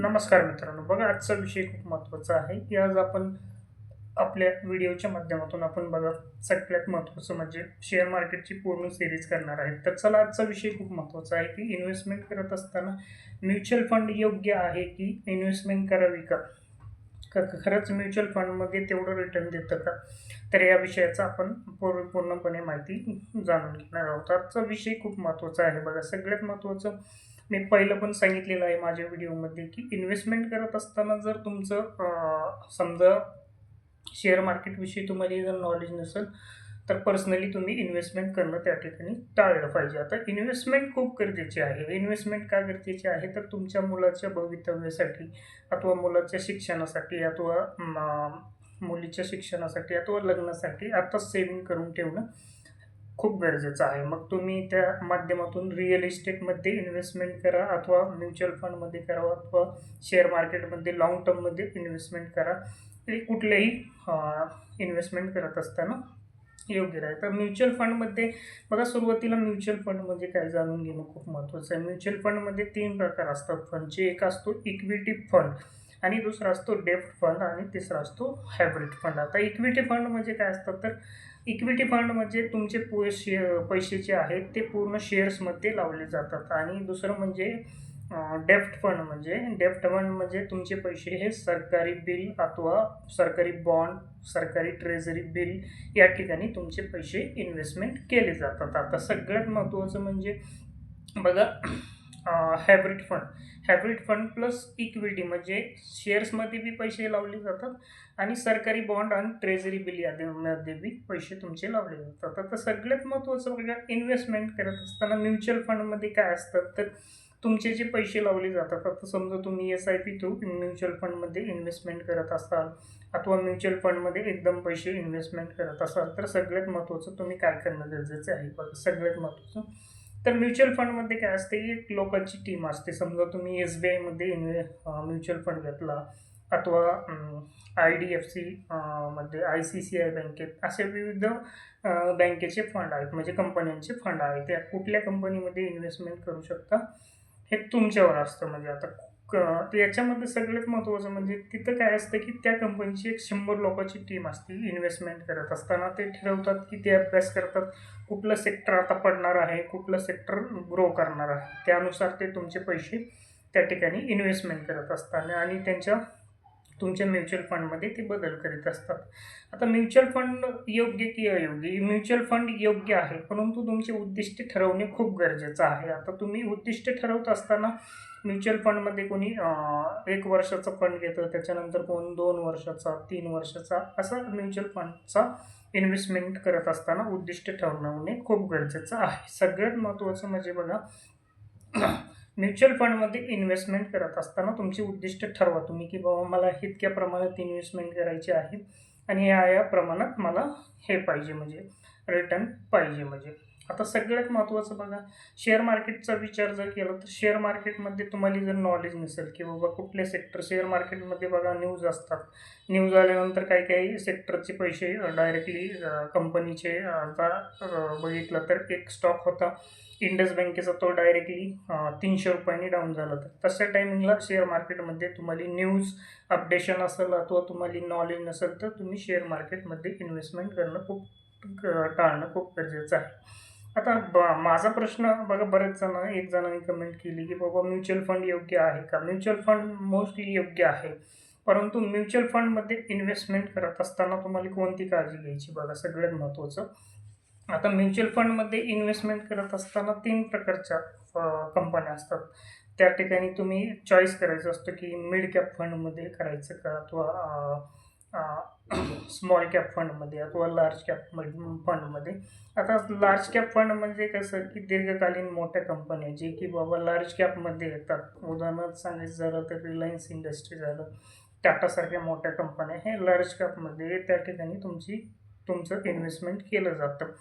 नमस्कार मित्रांनो. बघा आजचा विषय खूप महत्त्वाचा आहे की आज आपण आपल्या व्हिडिओच्या माध्यमातून आपण बघा सगळ्यात महत्त्वाचं म्हणजे शेअर मार्केटची पूर्ण सिरीज करणार आहे. तर चला आजचा विषय खूप महत्त्वाचा आहे की इन्व्हेस्टमेंट करत असताना म्युच्युअल फंड योग्य आहे की इन्व्हेस्टमेंट करावी का? का खरंच म्युच्युअल फंडमध्ये तेवढं रिटर्न देतं का? तर या विषयाचा आपण पूर्ण पूर्णपणे माहिती जाणून घेणार आहोत. आजचा विषय खूप महत्त्वाचा आहे. बघा सगळ्यात महत्त्वाचं मी पहिलं पण सांगितलेलं आहे माझ्या व्हिडिओमध्ये की इन्व्हेस्टमेंट करत असताना जर तुमचं समजा शेअर मार्केटविषयी तुम्हाला जर नॉलेज नसेल तर पर्सनली तुम्ही इन्व्हेस्टमेंट करणं त्या ठिकाणी टाळलं पाहिजे. आता इन्व्हेस्टमेंट खूप गरजेची आहे. इन्व्हेस्टमेंट का गरजेची आहे? तर तुमच्या मुलाच्या भवितव्यासाठी अथवा मुलाच्या शिक्षणासाठी अथवा मुलीच्या शिक्षणासाठी अथवा लग्नासाठी आता सेविंग करून ठेवणं खूप गरजेचं आहे. मग तुम्ही त्या माध्यमातून रिअल इस्टेटमध्ये इन्व्हेस्टमेंट करा अथवा म्युच्युअल फंडमध्ये करा अथवा शेअर मार्केटमध्ये लाँग टर्ममध्ये इन्व्हेस्टमेंट करा. हे कुठलेही इन्व्हेस्टमेंट करत असताना योग्य राहील. तर म्युच्युअल फंडमध्ये बघा सुरुवातीला म्युच्युअल फंड म्हणजे काय जाणून घेणं खूप महत्त्वाचं आहे. म्युच्युअल फंडमध्ये तीन प्रकार असतात. फंडचे एक असतो इक्विटी फंड आणि दुसरा असतो डेफ्ट फंड आणि तिसरा असतो हायब्रिड फंड. आता इक्विटी फंड म्हणजे काय असतात तर इक्विटी फंड म्हणजे तुमचे पैसे पैसे जे आहेत ते पूर्ण शेअर्समध्ये लावले जातात. आणि दुसरं म्हणजे डेफ्ट फंड म्हणजे डेफ्ट फंड म्हणजे तुमचे पैसे हे सरकारी बिल अथवा सरकारी बॉन्ड सरकारी ट्रेझरी बिल या ठिकाणी तुमचे पैसे इन्व्हेस्टमेंट केले जातात. आता सगळ्यात महत्त्वाचं म्हणजे बघा hybrid fund hybrid fund plus equity म्हणजे शेअर्समध्ये बी पैसे लावले जातात आणि सरकारी बॉन्ड आणि ट्रेझरी बिल यादीमध्ये बी पैसे तुमचे लावले जातात. आता सगळ्यात महत्त्वाचं बघा इन्व्हेस्टमेंट करत असताना म्युच्युअल फंडमध्ये काय असतात तर तुमचे जे पैसे लावले जातात आता समजा तुम्ही S I P through mutual फंडमध्ये इन्व्हेस्टमेंट करत असाल अथवा म्युच्युअल फंडमध्ये एकदम पैसे इन्व्हेस्टमेंट करत असाल तर सगळ्यात महत्त्वाचं तुम्ही काय करणं गरजेचं आहे? बघा सगळ्यात महत्त्वाचं तर म्युच्युअल फंडमध्ये काय असते एक लोकांची टीम असते. समजा तुम्ही एस बी आयमध्ये इन्व्हे म्युच्युअल फंड घेतला अथवा आय डी एफ सी मध्ये आय सी सी आय बँकेत असे विविध बँकेचे फंड आहेत. म्हणजे कंपन्यांचे फंड आहेत. त्या कुठल्या कंपनीमध्ये इन्व्हेस्टमेंट करू शकता हे तुमच्यावर असतं. म्हणजे आता क- तर याच्यामध्ये सगळ्यात महत्त्वाचं म्हणजे तिथं काय असतं की त्या कंपनीची एक शंभर लोकांची टीम असते इन्व्हेस्टमेंट करत असताना ते ठरवतात की ते अभ्यास करतात. कुठलं सेक्टर आता पडणार आहे कुठलं सेक्टर ग्रो करणार आहे त्यानुसार ते तुमचे पैसे त्या ठिकाणी इन्व्हेस्टमेंट करत असतात आणि त्यांच्या तुमच्या म्युच्युअल फंडमध्ये ते बदल करीत असतात. आता म्युच्युअल फंड योग्य की अयोग्य? म्युच्युअल फंड योग्य आहे परंतु तुमचे उद्दिष्ट ठरवणे खूप गरजेचं आहे. आता तुम्ही उद्दिष्ट ठरवत असताना म्युच्युअल फंडमध्ये कोणी एक वर्षाचा फंड घेतं त्याच्यानंतर कोण दोन वर्षाचा तीन वर्षाचा असा म्युच्युअल फंडचा इन्व्हेस्टमेंट करत असताना उद्दिष्ट ठरवणे खूप गरजेचं आहे. सगळ्यात महत्त्वाचं म्हणजे बघा म्युच्युअल फंडमध्ये इन्व्हेस्टमेंट करत असताना तुमची उद्दिष्ट ठरवा. तुम्ही की बाबा मला इतक्या प्रमाणात इन्व्हेस्टमेंट करायची आहे आणि या या प्रमाणात मला हे पाहिजे म्हणजे रिटर्न पाहिजे म्हणजे. आता सगळ्यात महत्त्वाचं बघा शेअर मार्केटचा विचार जर केला तर शेअर मार्केटमध्ये तुम्हाला जर नॉलेज नसेल की बाबा कुठले सेक्टर शेअर मार्केटमध्ये बघा न्यूज असतात. न्यूज आल्यानंतर काही काही सेक्टरचे पैसे डायरेक्टली कंपनीचे आता बघितलं तर एक स्टॉक होता. इंडस बँकेचा तो डायरेक्टली तीनशे रुपयांनी डाऊन झाला तर तशा टायमिंगला शेअर मार्केटमध्ये तुम्हाला न्यूज अपडेशन असेल अथवा तुम्हाला नॉलेज नसेल तर तुम्ही शेअर मार्केटमध्ये इन्व्हेस्टमेंट करणं खूप ग- टाळणं खूप गरजेचं आहे. आता ब माझा प्रश्न बघा बरेच जण एक जणांनी कमेंट केली की बाबा म्युच्युअल फंड योग्य आहे का? म्युच्युअल फंड मोस्टली योग्य आहे. परंतु म्युच्युअल फंडमध्ये इन्व्हेस्टमेंट करत असताना तुम्हाला कोणती काळजी घ्यायची? बघा सगळ्यात महत्त्वाचं आता म्युच्युअल फंडमध्ये इन्व्हेस्टमेंट करत असताना तीन प्रकारच्या कंपन्या असतात. त्या ठिकाणी तुम्ही चॉईस करायचं असतं की मिड कॅप फंडमध्ये करायचं का? अथवा स्मॉल कॅप फंडमध्ये अथवा लार्ज कॅप फंडमध्ये आता लार्ज कॅप फंड म्हणजे कसं की दीर्घकालीन मोठ्या कंपन्या जे की बाबा लार्ज कॅपमध्ये येतात. उदाहरणार्थ सांगायचं झालं तर रिलायन्स इंडस्ट्री झालं टाटासारख्या मोठ्या कंपन्या हे लार्ज कॅपमध्ये त्या ठिकाणी तुमची तुमचं इन्व्हेस्टमेंट केलं जातं.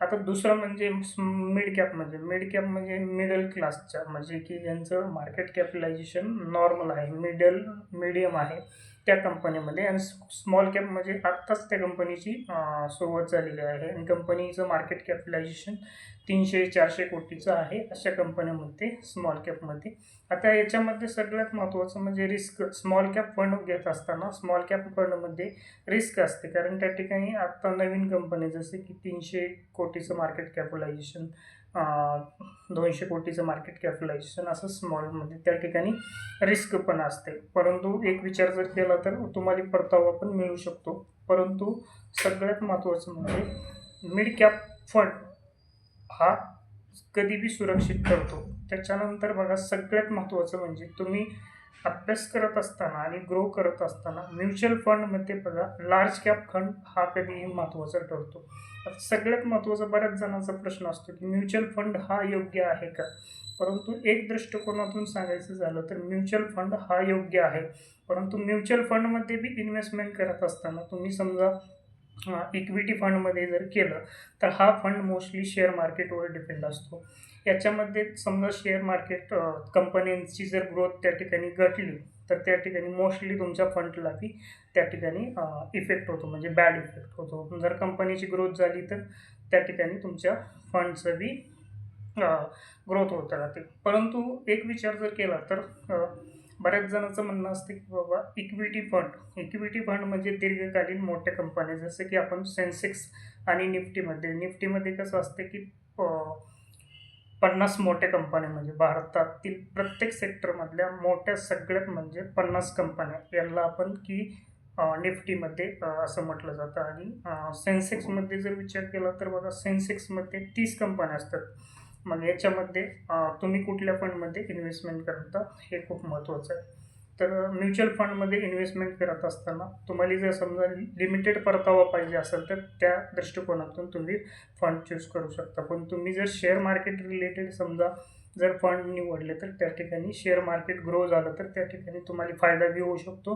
आता दुसरं म्हणजे मिड कॅप म्हणजे मिड कॅप म्हणजे मिडल क्लासच्या म्हणजे की ज्यांचं मार्केट कॅपिटलायझेशन नॉर्मल आहे मिडल मिडियम आहे. त्या कंपनीमध्ये आणि स्मॉल कॅप म्हणजे आत्ताच त्या कंपनीची सुरुवात झालेली आहे. आणि कंपनीचं मार्केट कॅपिटलायझेशन तीनशे चारशे कोटीचं आहे अशा कंपनीमध्ये स्मॉल कॅपमध्ये आता याच्यामध्ये सगळ्यात महत्त्वाचं म्हणजे रिस्क स्मॉल कॅप फंड घेत असताना स्मॉल कॅप फंडमध्ये रिस्क असते. कारण त्या ठिकाणी आत्ता नवीन कंपनी जसे की तीनशे कोटीचं मार्केट कॅपिटलायझेशन दोनशे कोटीचं मार्केट कॅपिटलायझेशन असं स्मॉलमध्ये म्हणजे त्या ठिकाणी रिस्क पण असते. परंतु एक विचार जर केला तर तुम्हाला परतावा पण मिळू शकतो. परंतु सगळ्यात महत्त्वाचं म्हणजे मिड कॅप फंड हा कधी बी सुरक्षित ठरतो त्याच्यानंतर बघा सगळ्यात महत्त्वाचं म्हणजे तुम्ही अभ्यास करत असताना आणि ग्रो करत असताना म्युच्युअल फंडमध्ये बघा लार्ज कॅप फंड हा कधीही महत्त्वाचा ठरतो. आता सगळ्यात महत्त्वाचा बऱ्याच जणांचा प्रश्न असतो की म्युच्युअल फंड हा योग्य आहे का? परंतु एक दृष्टिकोनातून सांगायचं झालं तर म्युच्युअल फंड हा योग्य आहे. परंतु म्युच्युअल फंडमध्ये बी इन्व्हेस्टमेंट करत असताना तुम्ही समजा इक्विटी फंडमध्ये जर केलं तर हा फंड मोस्टली शेअर मार्केटवर डिपेंड असतो. याच्यामध्ये समजा शेअर मार्केट कंपन्यांची जर ग्रोथ त्या ठिकाणी घटली तर त्या ठिकाणी मोस्टली तुमच्या फंडला बी त्या ठिकाणी इफेक्ट होतो म्हणजे बॅड इफेक्ट होतो. जर कंपनीची ग्रोथ झाली तर त्या ठिकाणी तुमच्या फंडचं बी ग्रोथ होत राहते. परंतु एक विचार जर केला तर बऱ्याच जणांचं म्हणणं असतं की बाबा इक्विटी फंड इक्विटी फंड म्हणजे दीर्घकालीन मोठ्या कंपन्या जसं की आपण सेन्सेक्स आणि निफ्टीमध्ये निफ्टीमध्ये कसं असतं की अ, पन्नास मोठ्या कंपन्या म्हणजे भारतातील प्रत्येक सेक्टरमधल्या मोठ्या सगळ्यात म्हणजे पन्नास कंपन्या यांना आपण की निफ्टीमध्ये असं म्हटलं जातं. आणि सेन्सेक्समध्ये जर विचार केला तर बघा सेन्सेक्समध्ये तीस कंपन्या असतात. मग याच्यामध्ये तुम्ही कुठल्या फंडमध्ये इन्व्हेस्टमेंट करता हे खूप महत्त्वाचं आहे. तर म्युच्युअल फंडमध्ये इन्व्हेस्टमेंट करत असताना तुम्हाला जर समजा लिमिटेड परतावा पाहिजे असेल तर त्या दृष्टिकोनातून तुम्ही फंड चूज करू शकता. पण तुम्ही जर शेअर मार्केट रिलेटेड समजा जर फंड निवडले तर त्या ठिकाणी शेअर मार्केट ग्रो झालं तर त्या ठिकाणी तुम्हाला फायदा बी होऊ शकतो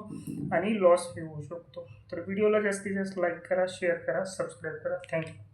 आणि लॉस बी होऊ शकतो. तर व्हिडिओला जास्तीत जास्त लाईक करा शेअर करा सबस्क्राईब करा. थँक्यू.